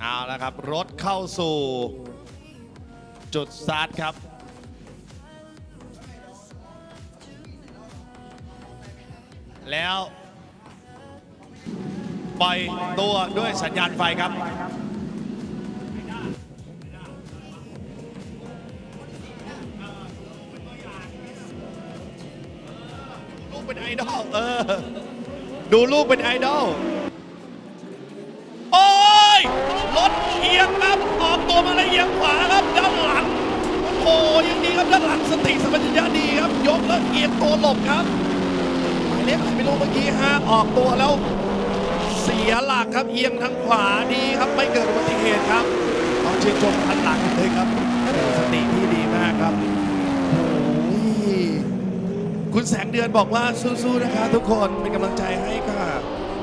เอาละครับ รถเข้าสู่ จุดสตาร์ทครับ แล้ว ปล่อยตัวด้วยสัญญาณไฟครับ ลูกเป็นไอดอลเออ ดูลูกเป็นไอดอล โอ้ย รถเอียงครับ ออก ตัวมาแล้วเอียงขวาครับด้านหลังโอ้ยยังดีครับด้านหลังสติสัมปชัญญะดีครับ ยกแล้วเอียงตัวหลบครับหมายเลขอะไรไม่รู้เมื่อกี้ฮะออกตัวแล้ว เสียหลักครับเอียงทางขวาดีครับไม่เกิดอุบัติเหตุครับต้องชื่นชมทันหลังเลยครับโอ้โหสติที่ดีมากครับโอ้ยคุณแสงเดือนบอกว่าสู้ๆนะครับทุกคนเป็นกำลังใจให้ค่ะ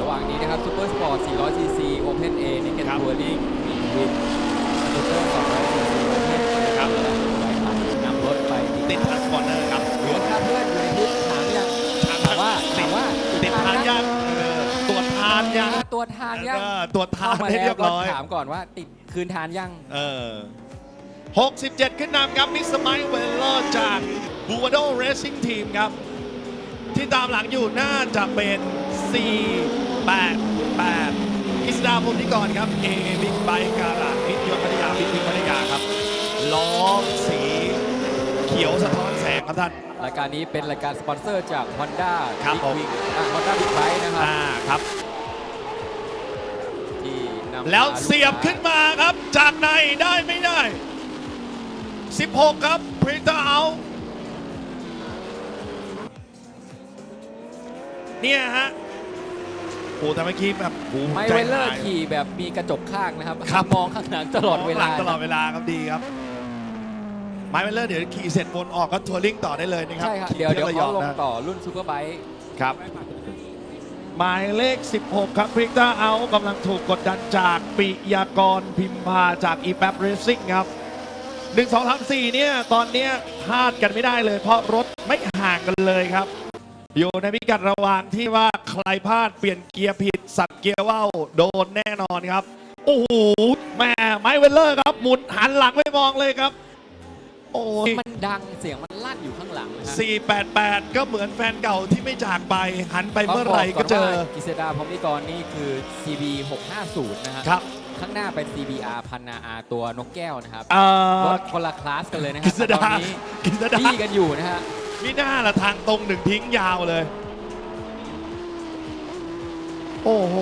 ระหว่างนี้นะครับซูเปอร์สปอร์ต400 cc Open A นี่เก็ตครับทัวริงมีวินซู เปอร์200 cc Open ครับนำรถไปติดทันคอร์เนอร์ครับเหลือครับเพื่อนอยู่ในพิษถามยังถามว่าถามว่าติดทานยังเออตรวจทานยังอ่าตัวทานยังเออตรวจทาเข้านมาให้แล้เรีวยบก็ร้อยถามก่อนว่าติดคืนทานยังเออ67 ขึ้นนำครับมิสมัยเวลเลอร์จากบูวาโดเรซิ่งทีมครับ ที่ตามหลังอยู่น่าจะเป็น 488 กิษดาพลนิกรครับเอบิ๊กไบค์การาดพิทยนพัทยาพิทยพัทยาครับล้อสีเขียวสะท้อนแสงครับท่าน รายการนี้เป็นรายการสปอนเซอร์จาก Honda ครับผม Big Wing อ่า Honda Big Bike นะครับอ่าครับ ที่นำแล้วพาเสียบขึ้นมาครับ จากในได้ไม่ได้ 16 ครับพริตเอาเนี่ยฮะ โอ้แต่เมื่อกี้แบบโอ้ไมใจเวลเลอร์หายขี่แบบมีกระจกข้างนะครับครับมองข้างหลังตลอดเวลาหงตลอดเวลาครับดีครับไมเวลเลอร์เดี๋ยวขี่เสร็จวนออกก็ทัวริงต่อได้เลยนะครับใช่ครับขี่เดี๋ยวเดี๋ยวที่ระเขาลงนะต่อรุ่นซูเปอร์ไบค์ครับ หมายเลข 16 ครับพริกตาเอากำลังถูกกดดันจากปิยากรพิมพาจาก e p a p Racing ครับ 1 2 3 4 เนี่ย ตอนเนี้ยพลาดกันไม่ได้เลย เพราะรถไม่ห่างกันเลยครับ อยู่ในพิกัดระหว่างที่ว่าใครพลาดเปลี่ยนเกียร์ผิด สับเกียร์ว่าวโดนแน่นอนครับ โอ้โหแม่ไมค์เวลเลอร์ครับ หมุนหันหลังไม่มองเลยครับ โอ้ยมันดังเสียงมันลั่นอยู่ข้างหลังนะฮะ488 ก็เหมือนแฟนเก่าที่ไม่จากไป หันไปเมื่อไหร่ก็เจอ ต้งบว่ากิษดาพรหมนิกรนี่คือ CB 650นะฮะครับข้างหน้าเป็น CBR พันนาอาตัวนกแก้วนะครับเอ่รอ ถคนละคลาสกันเลยนะคกิรับษแต่ตดาอนนี้กิษดา บี้กันอยู่นะฮะ มีหน้าละทางตรงหนึ่งทิ้งยาวเลย โอ้โห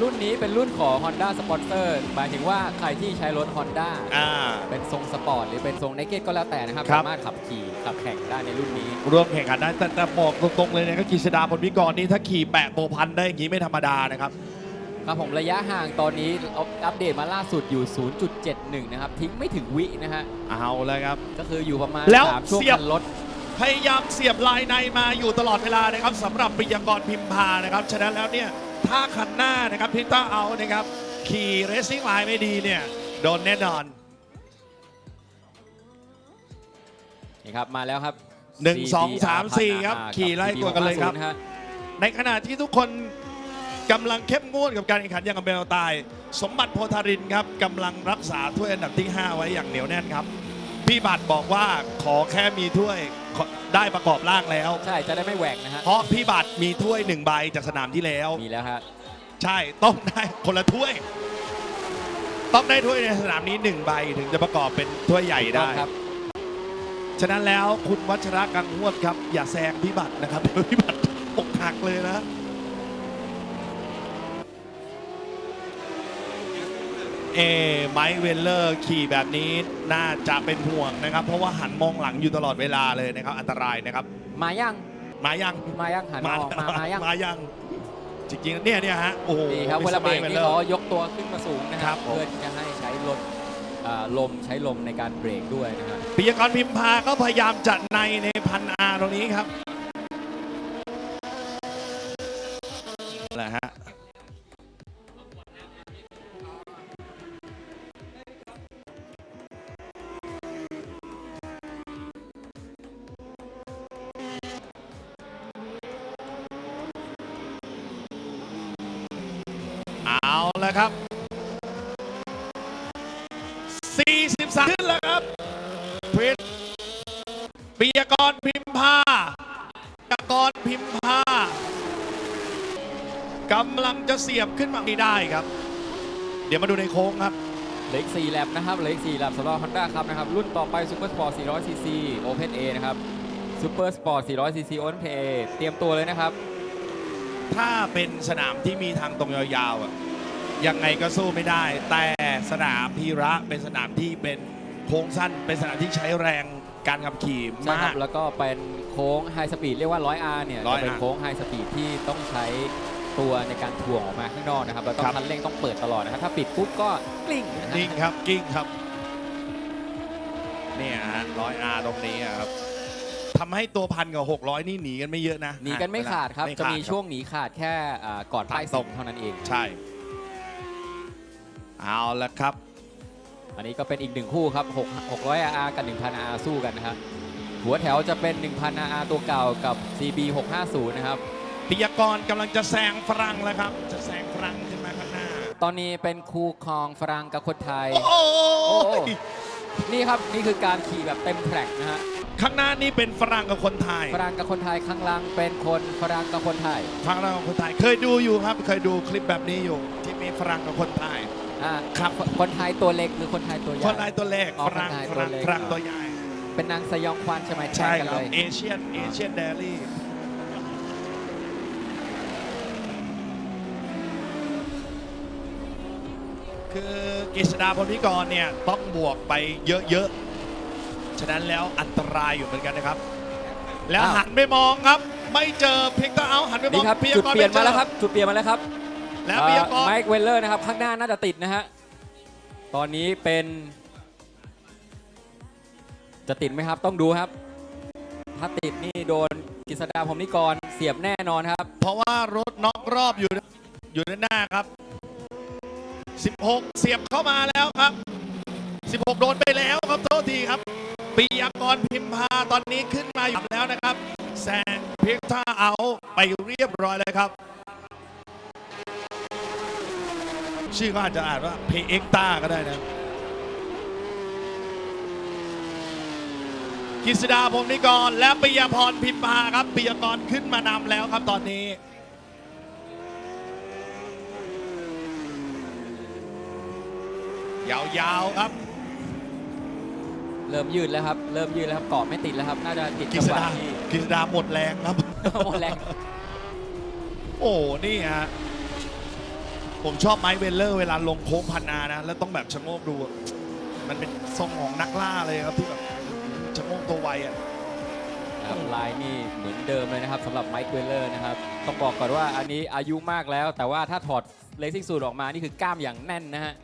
รุ่นนี้เป็นรุ่นของ Honda สปอนเซอร์หมายถึงว่าใครที่ใช้รถ Honda อ่า เป็นทรงสปอร์ตหรือเป็นทรง n นเก d ก็แล้วแต่นะครับ ครับ สามารถขับขี่ขับแข่งได้ในรุ่นนี้ ร่วมแข่งขันได้แต่แต่บอกตรงๆเลยนะก็กิษดาพลพิกรนี่ถ้าขี่แปะโปรพันได้อย่างนี้ไม่ธรรมดานะครับ ครับผมระยะห่างตอนนี้เอาอัปเดตมาล่าสุดอยู่ 0.71 นะครับ ทิ้งไม่ถึงวินะฮะ เอาเลยครับ ก็คืออยู่ประมาณแล้วสามช่วงเสียบคันรถ พยายามเสียบลายในมาอยู่ตลอดเวลานะครับสำหรับปิยากรพิมพานะครับฉะนั้นแล้วเนี่ยถ้าคันหน้านะครับพิต้าเอานะครับขี่เรซซิ่งไลน์ไม่ดีเนี่ยโดนแน่นอนนี่ครับมาแล้วครับหนึ่งสองสาม CBR สี่ครับพันขี่ไล่กว่ากันเลยครับ CB 650ะฮะในขณะที่ทุกคนกำลังเข้มงวดกับการแข่งขันอย่างกับเบลตาย สมบัติโพธารินครับกำลังรักษาถ้วยอันดับที่ 5 ไว้อย่างเหนียวแน่นครับ พี่บัตรบอกว่าขอแค่มีถ้วยขอได้ประกอบร่างแล้ว ใช่จะได้ไม่แหวกนะฮะ เพราะพี่บัตรมีถ้วยหนึ่งใบจากสนามที่แล้ว มีแล้วฮะ ใช่ต้องได้คนละถ้วย ต้องได้ถ้วยในสนามนี้หนึ่งใบถึงจะประกอบเป็นถ้วยใหญ่ได้ ครับฉะนั้นแล้วคุณวัชระกังงวดครับ อย่าแซงพี่บัตรนะครับเดี๋ยวพี่บัตรอกหักเลยนะ เอไมค์เวลเลอร์ขี่แบบนี้น่าจะเป็นห่วงนะครับ เพราะว่าหันมองหลังอยู่ตลอดเวลาเลยนะครับ อันตรายนะครับ มายังมายังมายังหันมาออกมามายังมายังจริงๆเนี่ยเนี่ยฮะโอ้โหดีครับเวลาเบรกมิสนี่ตอเขาร์ยกตัวขึ้นมาสูงนะคครัรับบผมเพื่อที่จะให้ใช้ลดอ่าลมใช้ลมในการเบรกด้วยนะฮะปิยกรพิมพาก็พยายามจัดในในพันอาตรงนี้ครับแหละฮะ เอาละครับ 43 ขึ้นแล้วครับพิปิยกรพิมพาปิยกรพิมพากำลังจะเสียบขึ้นมาไม่ได้ครับ เดี๋ยวมาดูในโค้งครับเหลืออีก4แลบนะครับเหลืออีก4แลบสำหรับ Honda ครับนะครับ รุ่นต่อไป Super Sport 400cc Open A นะครับ Super Sport 400cc Open A เตรียมตัวเลยนะครับ ถ้าเป็นสนามที่มีทางตรงยาวๆอะ ยังไงก็สู้ไม่ได้ แต่สนามพีระเป็นสนามที่เป็นโค้งสั้น เป็นสนามที่ใช้แรงการขับขี่ใช่คมารัก บแล้วก็เป็นโค้งไฮสปีดเรียกว่า 100R เนี่ย 100R จะเป็นโค้งไฮสปีดที่ต้องใช้ตัวในการถ่วงออกมาข้างนอกนะครับ แล้วต้อครังบ คันเร่งต้องเปิดตลอดนะครับ ถ้าปิดปุ๊บก็กลิ้งนะฮะนิ่งครับกิ้งครับเนี่ยฮะร้อยอาตรงนี้อะครับทำให้ตัวพันกับ 600 นี่หนีกันไม่เยอะนะหนีกันไม่ขาดครับไจะมีขาดช่วงหนีขาดแค่อ่าก่อนป้ายทางตส่รงงเท่านั้นเอง ใช่ เอาละครับ อันนี้ก็เป็นอีกหนึ่งคู่ครับ6 600 RR กับ 1,000 RR สู้กันนะครับ หัวแถวจะเป็น 1,000 RR ตัวเก่ากับ CB 650 นะครับปิยกรกำลังจะแซงฝรั่งแล้วครับ จะแซงฝรั่งขึ้นมาข้างหน้า ตอนนี้เป็นคู่ครองฝรั่งกับคนไทย โอ้โหโอ้นี่ครับนี่คือการขี่แบบเต็มแทร็กนะฮะ ข้างหน้านี่เป็นฝรั่งกับคนไทย ฝรั่งกับคนไทยข้างล่างเป็นคนฝรั่งกับคนไทยฝรั่งกับคนไทย เคยดูอยู่ครับ เคยดูคลิปแบบนี้อยู่ ที่มีฝรั่งกับคนไทย อ่าครับคนไทยตัวเล็กหรือคนไทยตัวใหคญ่นไทยตัวเล็กอ๋อฝรั่งคนไทยฝตัวรั่งเล็ก ฝรั่งตัวใหญ่ เป็นนางสยองควันใช่ไหมใช่แทนกันครัเลบยเอเชียน เอเชียนเดลี่ คือกฤษดาพลพิกรเนี่ย ต้องบวกไปเยอะ ๆ ฉะนั้นแล้วอันตรายอยู่เหมือนกันนะครับ แล้วอ้าวหันไปมองครับ ไม่เจอเพียงแต่เอาหันไปมอนี่งครับพยจุดกรเปลี่ยนไจมาอแล้วครับ จุดเปลี่ยนมาแล้วครับ แล้วพยากรไมค์เวลเลอร์นะครับ ข้างหน้าน่าจะติดนะฮะ ตอนนี้เป็น จะติดไหมครับ ต้องดูครับ ถ้าติดนี่โดนกฤษดาพรหมนิกรเสียบแน่นอนครับ เพราะว่ารถน็อกรอบอยู่อยู่ด้านหน้าครับ 16 เสียบเข้ามาแล้วครับ 16 โดนไปแล้วครับโทษทีครับปียากรพิมพาตอนนี้ขึ้นมาอยู่แล้วนะครับแซงเพียงท่าเอาไปเรียบร้อยเลยครับ ชื่อก็อาจจะอ่านว่าเพเอ็กตาก็ได้นะกฤษดาพรหมนิกร และปิยพรพิมพาครับปิยกรขึ้นมานำแล้วครับตอนนี้ ยาวๆครับ เริ่มยืดแล้วครับ เริ่มยืดแล้วครับเกาะไม่ติดแล้วครับ น่าจะติดกฤจังษหวะดาที่กฤษดาหมดแรงครับ หมดแรง โอ้นี่ฮะ ผมชอบไมค์เวลเลอร์เวลาลงโค้งพันนานะ แล้วต้องแบบชะโงกดู มันเป็นทรงของนักล่าเลยครับที่แบบชะโงกตัวไวอะครับลายนี่เหมือนเดิมเลยนะครับสำหรับไมค์เวลเลอร์นะครับ ต้องบอกก่อนว่าอันนี้อายุมากแล้ว แต่ว่าถ้าถอดเลซิ่งสูตรออกมานี่คือกล้ามอย่างแน่นนะฮะ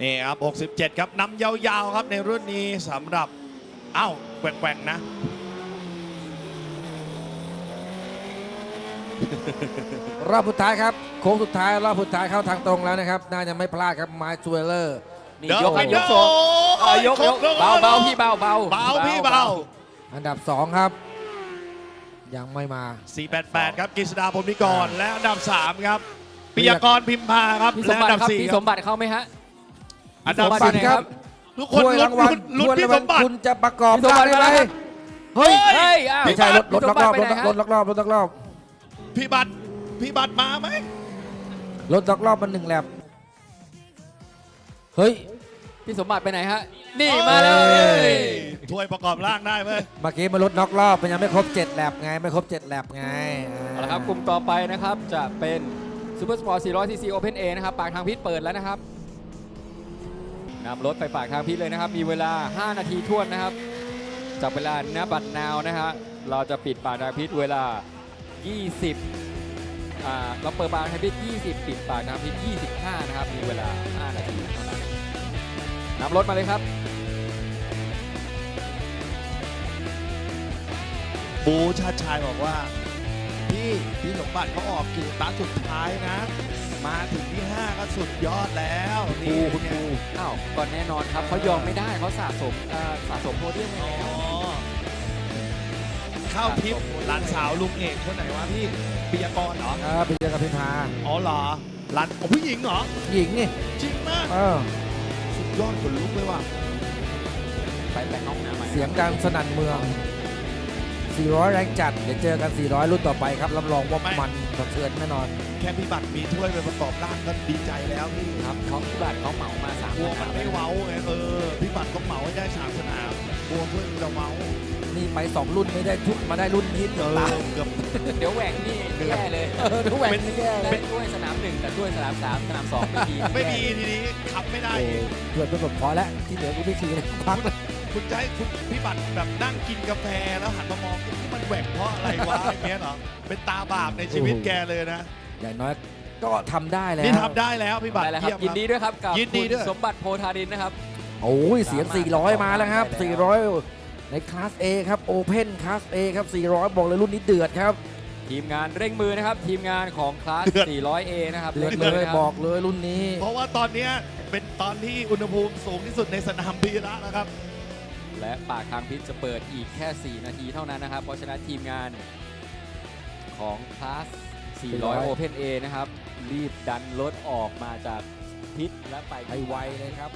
นี่ครับ 67 ครับนำยาวๆครับในรุ่นนี้สำหรับอ้าวแกว่งๆนะ รอบสุดท้ายครับโค้งสุดท้ายรอบสุดท้ายเข้าทางตรงแล้วนะครับ น่าจะไม่พลาดครับไมค์จูเวลเลอร์นี่เดินยกไปยกโซโอ้อะยยกยกครบเบาแล้วเบาพี่เบาเบาเบาพี่เบาอันดับ2ครับ ยังไม่มา 488 ครับกฤษดาพรหมนิกรและอันดับ3ครับปิยากรพิมพาครับพี่สและมบัอัตินดับครับ4พี่คสรับมบัติเข้าไหมฮะ อันดับพี่สมบัติ สี่อยู่ไหนครับ ทุกคนถ้วยลุ้รานงวัลลุ้นถ้วยพี่รางสวัลมบัติ คุณจะประกอบพี่สมบัติได้ไหมมาแล้วครับเฮ้ยเฮ้ยอ้าวไม่ใช่รถรถพี่ลัสกมรบัอบติรไปถไหนรฮะถลักรอบรถลักรอบ พี่บัตรพี่บัตรมาไหมรถลักรอบมันหนึ่งแลบเฮ้ย พี่สมบัติไปไหนฮะ นี่มาแล้วเอ้เอ้ยยถ้วยประกอบร่างได้ไหมเมื่อกี้มันรถน็อกรอบมันยังไม่ครบ7แลบไงไม่ครบ7แลบไงเอาละครับกลุ่มต่อไปนะครับจะเป็น Super Sport 400 cc Open A นะครับปากทางพิษเปิดแล้วนะครับนำรถไปปากทางพิษเลยนะครับ มีเวลา 5 นาทีท่วนนะครับจากเวลาณบัตรนาวนะฮะเราจะปิดปากทางพิษเวลา 20อ่าเราเปิดปากทางพิษ20ปิดปากทางพิษ25 นะครับ มีเวลา 5 นาทีเท่านั้นนำรถมาเลยครับ บูชาติชายบอกว่า พี่พี่สมบัติเขาออกกี่ตาสุดท้ายนะ มาถึงที่ 5 ก็สุดยอดแล้วปูนี่คุณเนี่ปูยอ้าวก่อนแน่นอนครับเขายอมไม่ได้เขาสะสมเอ่อสะสมโพเดียมไว้อ๋อแล้ว เข้าทิปหลานสาวลุงเอกคนไหนวะพี่ปิยากรเหรอครับพี่เจอกับพี่พาอ๋อเหรอรันโอ้ผู้หญิงเหรอ หญิงนี่จริงมากเออสุดยอดขนลุกเลยว่ะไปแบงนอกหน้าใหม่เสียงดังสนั่นเมือง 400 แรงจัด เดี๋ยวเจอกัน 400 รุ่นต่อไปครับ รับรองว่าไม่มันสะเทือนแน่นอน แค่พี่บัตรมีถ้วยไปประกอบร่างก็ดีใจแล้วพี่ครับเขาที่บัตรเขาเหมามาสามกลัวสมันไม่เว้าไงเออพี่บัตรก็เหมาให้ได้สามสนามกลัวเพื่อนจะเว้า นี่ไป2รุ่นไม่ได้ทุกมาได้รุ่นนี้เอเดี๋ยวอตายเกือบ เดี๋ยวแหว่งนี่แย่เลยเออทุกแหวนนี่แย่เลได้ยถ้วยสนามหนึ่งแต่ถ้วยสนามสามสนามสองไม่มีไม่มีทีนี้ขับไม่ได้โอ้อีกเพื่อนก็แบบพอแล้วที่เหลือกูไม่ขี่เลยพักเลยคุณจะให้คุณพี่บัตรแบบนั่งกินกาแฟแล้วหันมามองที่มันแหว่งเพราะอะไรวะอย่างเงี้ยเหรอเป็นตาบาปในชีวิตแกเลยนะ อย่างน้อยก็ทำได้แล้วนี่ทำได้แล้วพี่บัตรได้แล้วครับเยี่ยมยินดีด้วยครับกับยินดีด้วย คุณสมบัติโพธารินนะครับ โอ้ยเสียง 400 มาแล้วครับได้แล้ว400 ในคลาส A ครับ Open คลาส A ครับ 400 บอกเลยรุ่นนี้เดือดครับ ทีมงานเร่งมือนะครับ ทีมงานของคลาส 400A นะครับเดือดร่งเลมืยนะครับ บอกเลยรุ่นนี้ เพราะว่าตอนเนี้ยเป็นตอนที่อุณหภูมิสูงที่สุดในสนามพีระนะครับ และปากทางพิษจะเปิดอีกแค่ 4 นาทีเท่านั้นนะครับ เพราะฉะนั้นทีมงานของคลาส 400 Open A นะครับ รีบดันรถออกมาจากพิษและไปไปไวเลยครับ